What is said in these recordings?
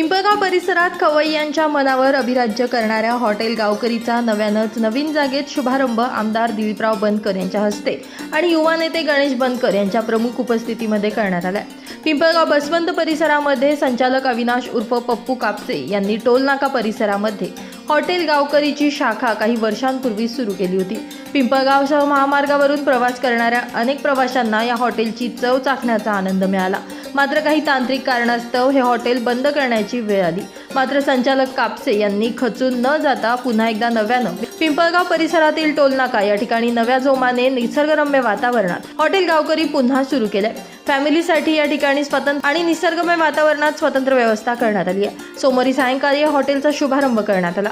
पिंपळगाव परिसरात खवय्यांच्या मनावर अभिराज्य करणाऱ्या हॉटेल गावकरीचा नव्यानंच नवीन जागेत शुभारंभ आमदार दिलीपराव बनकर यांच्या हस्ते आणि युवा नेते गणेश बनकर यांच्या प्रमुख उपस्थितीमध्ये करण्यात आला पिंपळगाव बसवंत परिसरामध्ये संचालक अविनाश उर्फ पप्पू कापसे यांनी टोलनाका परिसरामध्ये हॉटेल गावकरीची शाखा काही वर्षांपूर्वी सुरू केली होती. पिंपळगावसह महामार्गावरून प्रवास करणाऱ्या अनेक प्रवाशांना या हॉटेलची चव चाखण्याचा आनंद मिळाला. मात्र काही तांत्रिक कारणास्तव हे हॉटेल बंद करण्याची वेळ आली. मात्र संचालक कापसे यांनी खचून न जाता पुन्हा एकदा नव्यानं पिंपळगाव परिसरातील टोलनाका या ठिकाणी नव्या जोमाने निसर्गरम्य वातावरणात हॉटेल गावकरी पुन्हा सुरू केले फॅमिलीसाठी या ठिकाणी स्वतंत्र आणि निसर्गमय वातावरणात स्वतंत्र व्यवस्था करण्यात आली आहे. सोमवारी सायंकाळी या हॉटेलचा शुभारंभ करण्यात आला.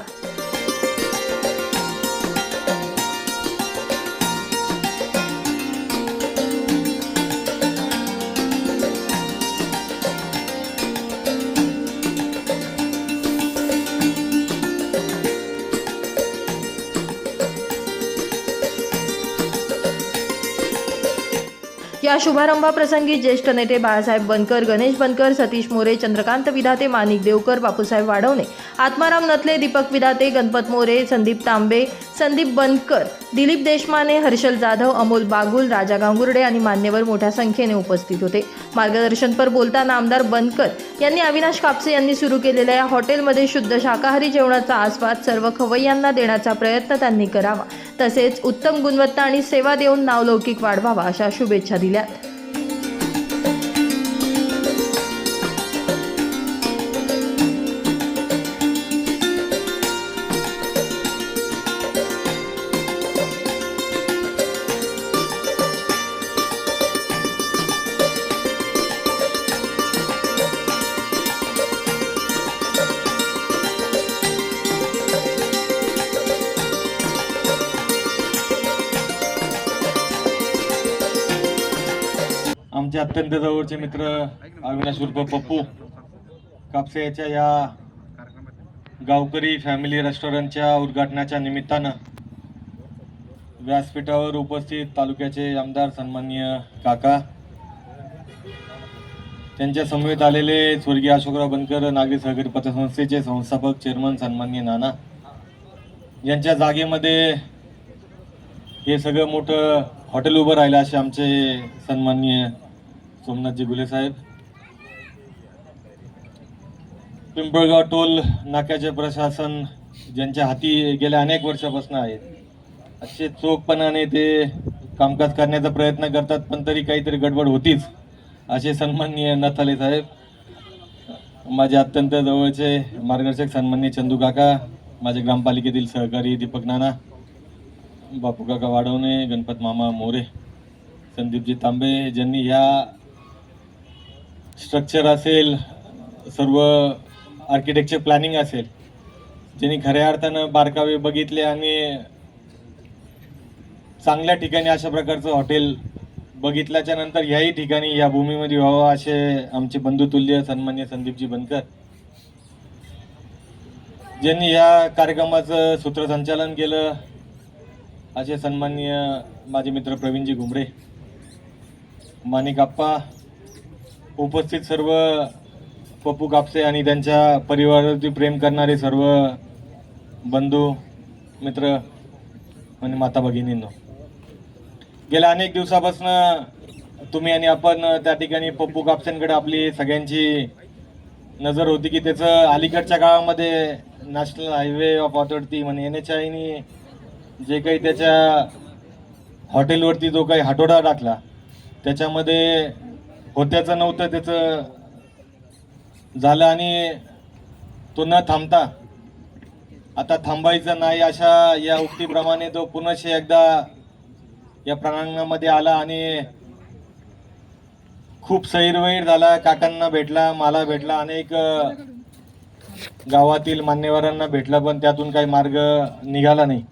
शुभारंभाप्रसंगी ज्येष्ठ नेते बाळासाहेब बनकर गणेश बनकर सतीश मोरे चंद्रकांत विधाते माणिक देवकर बापूसाहेब वाढवणे आत्माराम नथले दीपक विधाते गणपत मोरे संदीप तांबे संदीप बनकर दिलीप देशमाने हर्षल जाधव अमोल बागुल राजा गांगुर्डे आणि मान्यवर मोठ्या संख्येने उपस्थित होते. मार्गदर्शनपर बोलताना आमदार बनकर यांनी अविनाश कापसे यांनी सुरू केलेल्या या हॉटेलमध्ये शुद्ध शाकाहारी जेवणाचा आस्वाद सर्व खवय्यांना देण्याचा प्रयत्न त्यांनी करावा. तसेच उत्तम गुणवत्ता आणि सेवा देऊन नावलौकिक वाढवावा अशा शुभेच्छा दिल्यात. आमचे अत्यंत जवळचे मित्र अविनाश उर्फ पप्पू. कापसे याच्या या गावकरी फॅमिली रेस्टॉरंटच्या उद्घाटनाच्या निमित्तानं व्यासपीठावर उपस्थित तालुक्याचे आमदार सन्माननीय काका त्यांच्या समवेत आलेले स्वर्गीय अशोकराव बनकर नागरी सहकारी पतसंस्थेचे संस्थापक चेअरमन सन्माननीय नाना यांच्या जागेमध्ये हे सगळं मोठं हॉटेल उभं राहिलं असे आमचे सन्माननीय सोमनाथजी गुले साहेब. पिंपळगाव टोल नाक्याचे प्रशासन ज्यांच्या हाती गेल्या अनेक वर्षापासून आहेत. असे चोखपणाने ते कामकाज करण्याचा प्रयत्न करतात पण तरी काहीतरी गडबड होतीच असे सन्माननीय नथाले साहेब. माझे अत्यंत जवळचे मार्गदर्शक सन्माननीय चंदू काका माझे ग्रामपालिकेतील सहकारी दीपक नाना बापू काका वाढवणे गणपत मामा मोरे संदीपजी तांबे ज्यांनी ह्या स्ट्रक्चर असेल सर्व आर्किटेक्चर प्लॅनिंग असेल ज्यांनी खऱ्या अर्थानं बारकावे बघितले आणि चांगल्या ठिकाणी अशा प्रकारचं हॉटेल बघितल्याच्या नंतर ह्याही ठिकाणी या भूमीमध्ये व्हावं असे आमचे बंधुतुल्य सन्मान्य संदीपजी बनकर ज्यांनी या कार्यक्रमाचं सूत्रसंचालन केलं असे सन्मान्य माझे मित्र प्रवीणजी घुमरे माणिकाप्पा उपस्थित सर्व पप्पू कापसे आणि त्यांच्या परिवारावरती प्रेम करणारे सर्व बंधू मित्र आणि माता भगिनींनो गेल्या अनेक दिवसापासून तुम्ही आणि आपण त्या ठिकाणी पप्पू कापसेंकडे आपली सगळ्यांची नजर होती की त्याचं अलीकडच्या काळामध्ये नॅशनल हायवे ऑफ ऑथॉरिटी म्हणजे एन एच आयनी जे काही त्याच्या हॉटेलवरती जो काही हटोडा टाकला त्याच्यामध्ये होत्याचं नव्हतं त्याचं झालं आणि तो न थांबता आता थांबायचं नाही अशा या उक्तीप्रमाणे तो पुनश एकदा या प्रांगणामध्ये आला आणि खूप सैरवैर झाला काकांना भेटला मला भेटला अनेक गावातील मान्यवरांना भेटला पण त्यातून काही मार्ग निघाला नाही.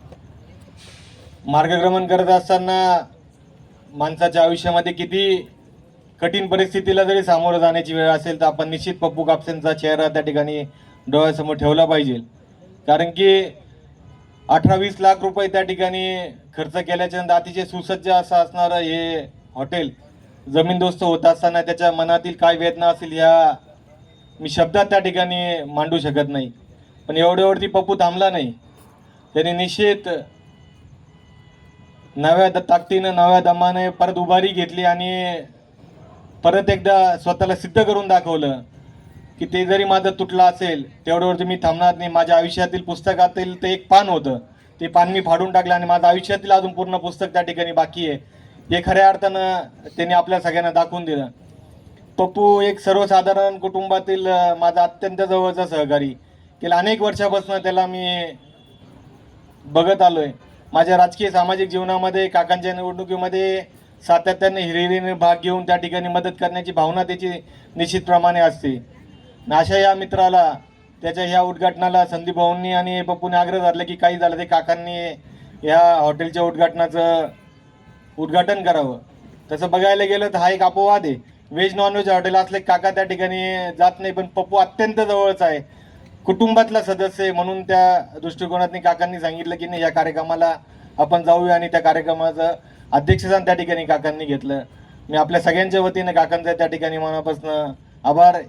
मार्गक्रमण करत असताना माणसाच्या आयुष्यामध्ये किती कठीण परिस्थितीला जरी सामोरं जाण्याची वेळ असेल तर आपण निश्चित पप्पू कापसेंचा चेहरा त्या ठिकाणी डोळ्यासमोर ठेवला पाहिजे. कारण की अठरा वीस लाख रुपये त्या ठिकाणी खर्च केल्याच्यानंतर अतिशय सुसज्ज असं असणारं हे हॉटेल जमीनदोस्त होत असताना त्याच्या मनातील काय वेदना असेल ह्या मी शब्दात त्या ठिकाणी मांडू शकत नाही. पण एवढ्यावरती पप्पू थांबला नाही. त्याने निश्चित नव्या द- ताकदीनं नव्या दमाने परत उभारी घेतली आणि परत एकदा स्वतःला सिद्ध करून दाखवलं की ते जरी माझं तुटलं असेल तेवढ्यावरती मी थांबणार नाही. माझ्या आयुष्यातील पुस्तकातील ते एक पान होतं. ते पान मी फाडून टाकलं आणि माझं आयुष्यातील अजून पूर्ण पुस्तक त्या ठिकाणी बाकी आहे. हे खऱ्या अर्थानं त्यांनी आपल्या सगळ्यांना दाखवून दिलं. पप्पू एक सर्वसाधारण कुटुंबातील माझा अत्यंत जवळचा सहकारी. गेल्या अनेक वर्षापासून त्याला मी बघत आलोय. माझ्या राजकीय सामाजिक जीवनामध्ये काकांच्या निवडणुकीमध्ये सातत्याने हिरिरीने भाग घेऊन त्या ठिकाणी मदत करण्याची भावना त्याची निश्चितप्रमाणे असते. आणि अशा या मित्राला त्याच्या ह्या उद्घाटनाला संदीप भाऊंनी आणि पप्पूने आग्रह धरला की काही झालं ते काकांनी ह्या हॉटेलच्या उद्घाटनाचं उद्घाटन करावं. तसं बघायला गेलं तर हा एक अपवाद आहे. व्हेज नॉनव्हेज हॉटेल असले काका त्या ठिकाणी जात नाही पण पप्पू अत्यंत जवळचा आहे. कुटुंबातला सदस्य आहे म्हणून त्या दृष्टिकोनातनी काकांनी सांगितलं की नाही या कार्यक्रमाला आपण जाऊया आणि त्या कार्यक्रमाचं अध्यक्षस्थान त्या ठिकाणी काकांनी घेतलं. मी आपल्या सगळ्यांच्या वतीनं काकांचा त्या ठिकाणी मनापासून आभार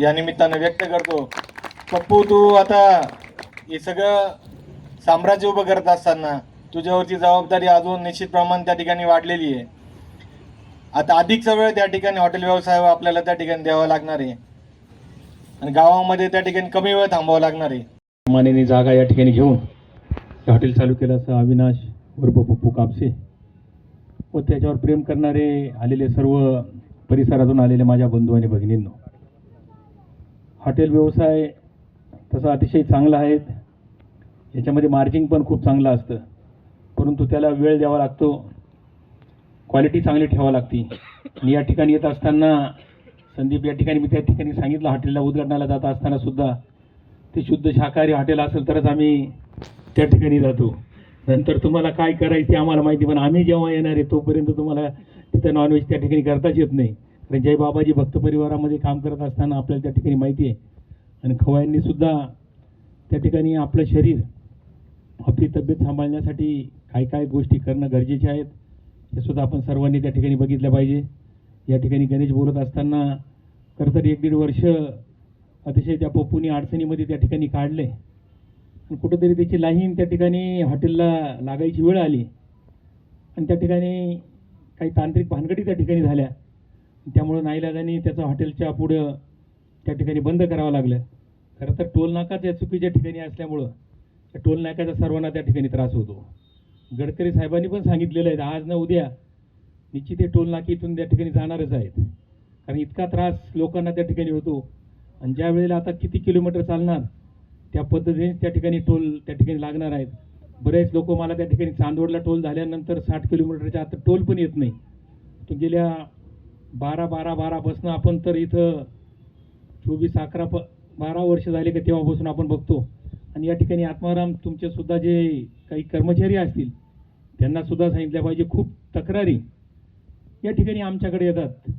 या निमित्तानं व्यक्त करतो. पप्पू तू आता हे सगळं साम्राज्य उभं करत असताना तुझ्यावरची जबाबदारी अजून निश्चित प्रमाण त्या ठिकाणी वाढलेली आहे. आता अधिकचा वेळ त्या ठिकाणी हॉटेल व्यवसायावर आपल्याला त्या ठिकाणी द्यावा लागणार आहे. आणि गावामध्ये त्या ठिकाणी कमी वेळ थांबावा लागणार आहे. मानेने जागा या ठिकाणी घेऊन हॉटेल चालू केलं असं अविनाश उर्फ पप्पू कापसे. व त्याच्यावर प्रेम करणारे आलेले सर्व परिसरातून आलेले माझ्या बंधू आणि भगिनींनो हॉटेल व्यवसाय तसा अतिशय चांगला आहे. याच्यामध्ये मार्जिन पण खूप चांगलं असतं. परंतु त्याला वेळ द्यावा लागतो. क्वालिटी चांगली ठेवावी लागती. आणि या ठिकाणी येत असताना संदीप या ठिकाणी मी त्या ठिकाणी सांगितलं हॉटेलला उद्घाटनाला जात असताना सुद्धा ते शुद्ध शाकाहारी हॉटेल असेल तरच आम्ही त्या ठिकाणी जातो. नंतर तुम्हाला काय करायचं ते आम्हाला माहिती पण आम्ही जेव्हा येणार आहे तोपर्यंत तुम्हाला तिथं नॉनव्हेज त्या ठिकाणी करताच येत नाही. कारण जय बाबाजी भक्त परिवारामध्ये काम करत असताना आपल्याला त्या ठिकाणी माहिती आहे. आणि खवयांनी सुद्धा त्या ठिकाणी आपलं शरीर आपली तब्येत सांभाळण्यासाठी काय काय गोष्टी करणं गरजेचे आहेत हे सुद्धा आपण सर्वांनी त्या ठिकाणी बघितलं पाहिजे. या ठिकाणी गणेश बोलत असताना खरं तर एक दीड वर्ष अतिशय त्या पप्पूनी अडचणीमध्ये त्या ठिकाणी काढले. कुठंतरी त्याची लाईन त्या ठिकाणी हॉटेलला लागायची वेळ आली. आणि त्या ठिकाणी काही तांत्रिक भानगडी त्या ठिकाणी झाल्या. त्यामुळं नाईलाजाने त्याचं हॉटेलच्या पुढं त्या ठिकाणी बंद करावं लागलं. खरं तर टोलनाकाच्या चुकीच्या ठिकाणी असल्यामुळं त्या टोलनाक्याचा सर्वांना त्या ठिकाणी त्रास होतो. गडकरी साहेबांनी पण सांगितलेलं आहे आज न उद्या निश्चित हे टोलनाके इथून त्या ठिकाणी जाणारच आहेत. कारण इतका त्रास लोकांना त्या ठिकाणी होतो. आणि ज्या वेळेला आता किती किलोमीटर चालणार त्या पद्धतीने त्या ठिकाणी टोल त्या ठिकाणी लागणार आहेत. बरेच लोक मला त्या ठिकाणी चांदवडला टोल झाल्यानंतर साठ किलोमीटरच्या आता टोल पण येत नाही. तो गेल्या बारा बारा बारापासून आपण तर इथं चोवीस अकरा प बारा वर्ष झाले का तेव्हापासून आपण बघतो. आणि या ठिकाणी आत्माराम तुमचेसुद्धा जे काही कर्मचारी असतील त्यांनासुद्धा सांगितल्या सांगितलं पाहिजे खूप तक्रारी या ठिकाणी आमच्याकडे येतात.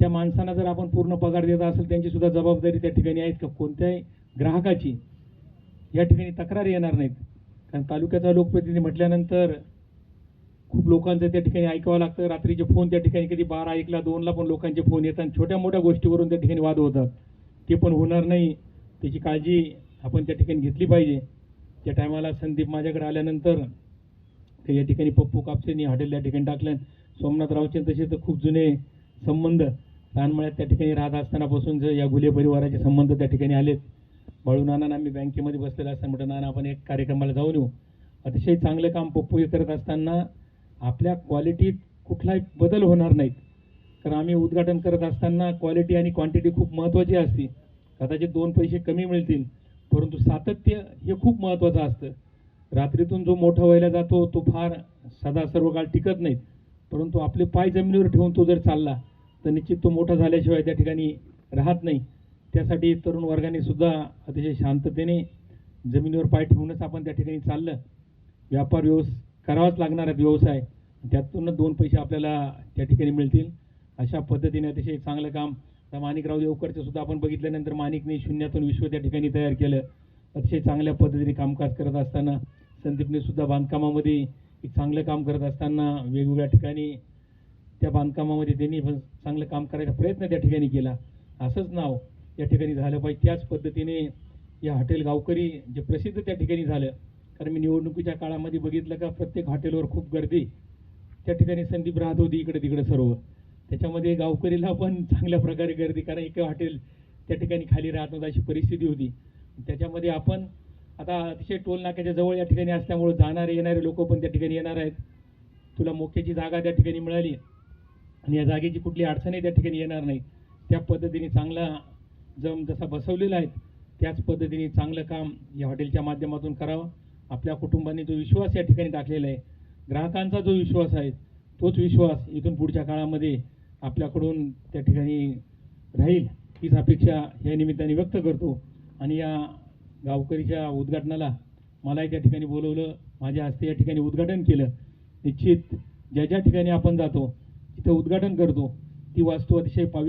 त्या माणसांना जर आपण पूर्ण पगार देत असेल त्यांचीसुद्धा जबाबदारी त्या ठिकाणी आहेत का? कोणत्याही ग्राहकाची. या ठिकाणी तक्रार येणार नाहीत. कारण तालुक्याचा लोकप्रतिनिधी म्हटल्यानंतर खूप लोकांचं त्या ठिकाणी ऐकावं लागतं. रात्रीचे फोन त्या ठिकाणी कधी बारा एकला दोनला पण लोकांचे फोन येतात छोट्या मोठ्या गोष्टीवरून त्या ठिकाणी वाद होतात. ते पण होणार नाही. त्याची काळजी आपण त्या ठिकाणी घेतली पाहिजे. त्या टायमाला संदीप माझ्याकडे आल्यानंतर ते या ठिकाणी पप्पू कापसेनी हॉटेल या ठिकाणी टाकलं. सोमनाथ रावचे तसे तर खूप जुने संबंध रानमळ्यात त्या ठिकाणी राहत असतानापासून जर या गुले परिवाराचे संबंध त्या ठिकाणी आलेत. बाळू नाना आम्ही बँकेमध्ये बसलेला असताना म्हटलं नाना आपण एक कार्यक्रमाला जाऊन येऊ. अतिशय चांगलं काम पप्पू हे करत असताना आपल्या क्वालिटीत कुठलाही बदल होणार नाहीत. कारण आम्ही उद्घाटन करत असताना क्वालिटी आणि क्वांटिटी खूप महत्त्वाची असते. कदाचित दोन पैसे कमी मिळतील परंतु सातत्य हे खूप महत्त्वाचं असतं. रात्रीतून जो मोठा व्हायला जातो तो फार सदा सर्व काळ टिकत नाहीत. परंतु आपले पाय जमिनीवर ठेवून तो जर चालला तर निश्चित तो मोठा झाल्याशिवाय त्या ठिकाणी राहत नाही. त्यासाठी तरुण वर्गाने सुद्धा अतिशय शांततेने जमिनीवर पाय ठेवूनच आपण त्या ठिकाणी चाललं. व्यापार व्यवस करावाच लागणार आहेत व्यवसाय. त्यातूनच दोन पैसे आपल्याला त्या ठिकाणी मिळतील. अशा पद्धतीने अतिशय चांगलं काम आता माणिकराव देवकरचं सुद्धा आपण बघितल्यानंतर माणिकने शून्यातून विश्व त्या ठिकाणी तयार केलं. अतिशय चांगल्या पद्धतीने कामकाज करत असताना संदीपने सुद्धा बांधकामामध्ये एक चांगलं काम करत असताना वेगवेगळ्या ठिकाणी त्या बांधकामामध्ये त्यांनी पण चांगलं काम करायचा प्रयत्न त्या ठिकाणी केला. असंच नाव या ठिकाणी झालं. पाहिजे त्याच पद्धतीने या हॉटेल गावकरी जे प्रसिद्ध त्या ठिकाणी झालं. कारण मी निवडणुकीच्या काळामध्ये बघितलं का प्रत्येक हॉटेलवर खूप गर्दी. त्या ठिकाणी संदीप राहत होती इकडे तिकडे सर्व. त्याच्यामध्ये गावकरीला पण चांगल्या प्रकारे गर्दी कारण एक हॉटेल त्या ठिकाणी खाली राहत नव्हतं अशी परिस्थिती होती. त्याच्यामध्ये आपण आता अतिशय टोल नाक्याच्या जवळ या ठिकाणी असल्यामुळे जाणारे येणारे लोक पण त्या ठिकाणी येणार आहेत. तुला मोक्याची जागा त्या ठिकाणी मिळाली. आणि या जागेची कुठली अडचणही त्या ठिकाणी येणार नाही. त्या पद्धतीने चांगला जम जसा बसवलेला आहे त्याच पद्धतीने चांगलं काम या हॉटेलच्या माध्यमातून करावं. आपल्या कुटुंबाने जो विश्वास या ठिकाणी टाकलेला आहे ग्राहकांचा जो विश्वास आहे तोच विश्वास इथून पुढच्या काळामध्ये आपल्याकडून त्या ठिकाणी राहील हीच अपेक्षा या निमित्ताने व्यक्त करतो. आणि या गावकरीच्या उद्घाटनाला मलाही त्या ठिकाणी बोलवलं माझ्या हस्ते या ठिकाणी उद्घाटन केलं. निश्चित ज्या ज्या ठिकाणी आपण जातो तिथं उद्घाटन करतो. ती वास्तू अतिशय पावी